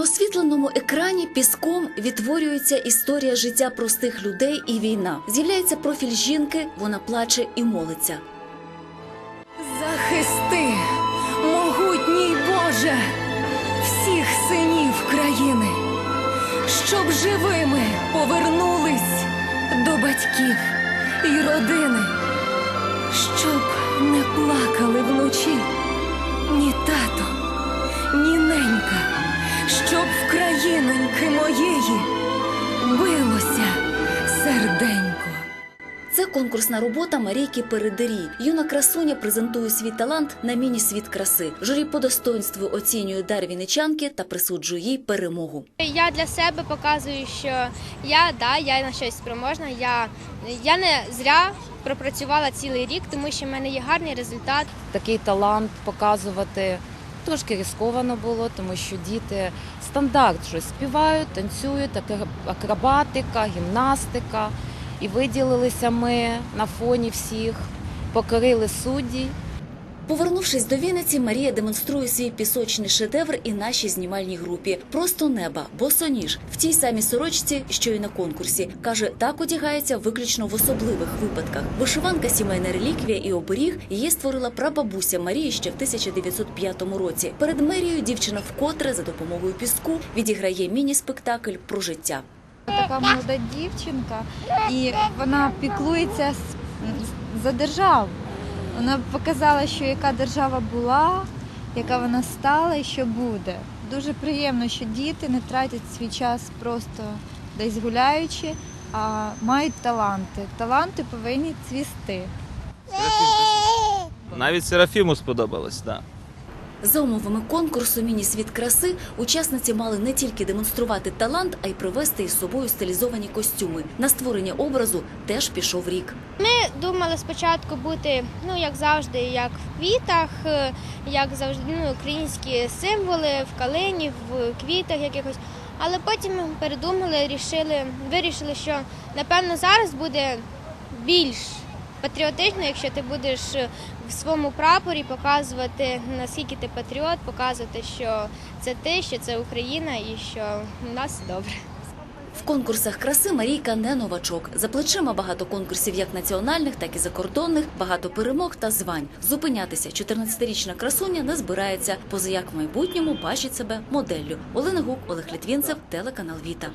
освітленому екрані піском відтворюється історія життя простих людей і війна. З'являється профіль жінки, вона плаче і молиться. Захисти, могутній Боже, всіх синів країни, щоб живими повернулись до батьків і родини, щоб не плакали країноньки моєї билося серденько. Це конкурсна робота Марійки Передерій. Юна красуня презентує свій талант на міні-світ краси. Журі по достоинству оцінює дар вінничанки та присуджує їй перемогу. Я для себе показую, що я да, я на щось спроможна. Я, я не зря пропрацювала цілий рік, тому що в мене є гарний результат. такий талант показувати. Трошки ризиковано було, тому що діти стандарт щось співають, танцюють, акробатика, гімнастика. І виділилися ми на фоні всіх, покорили судді. Повернувшись до Вінниці, Марія демонструє свій пісочний шедевр і нашій знімальній групі. Просто неба, босоніж в тій самій сорочці, що й на конкурсі. каже, так одягається виключно в особливих випадках. Вишиванка сімейна реліквія і оберіг її створила прабабуся Марії ще в 1905 році. Перед мерією дівчина вкотре за допомогою піску відіграє міні-спектакль про життя. така молода дівчинка, і вона піклується за державу. Вона показала, що яка держава була, яка вона стала і що буде. Дуже приємно, що діти не тратять свій час просто десь гуляючи, а мають таланти. Таланти повинні цвісти. Навіть Серафіму сподобалось, так. За умовами конкурсу Міні-світ краси учасниці мали не тільки демонструвати талант, а й привезти із собою стилізовані костюми. На створення образу теж пішов рік. Ми думали спочатку бути, ну як завжди, як в квітах, е, як завжди, ну, українські символи в калині, в квітах якихось. Але потім передумали, рішили, вирішили, що напевно зараз буде більш патріотично, якщо ти будеш в своєму прапорі показувати, наскільки ти патріот, показувати, що це ти, що це Україна і що в нас добре. В конкурсах краси Марійка не новачок. За плечима багато конкурсів як національних, так і закордонних, багато перемог та звань. Зупинятися 14-річна красуня не збирається, поза як в майбутньому бачить себе моделлю. Олена Гук, Олег Літвінцев, телеканал Віта.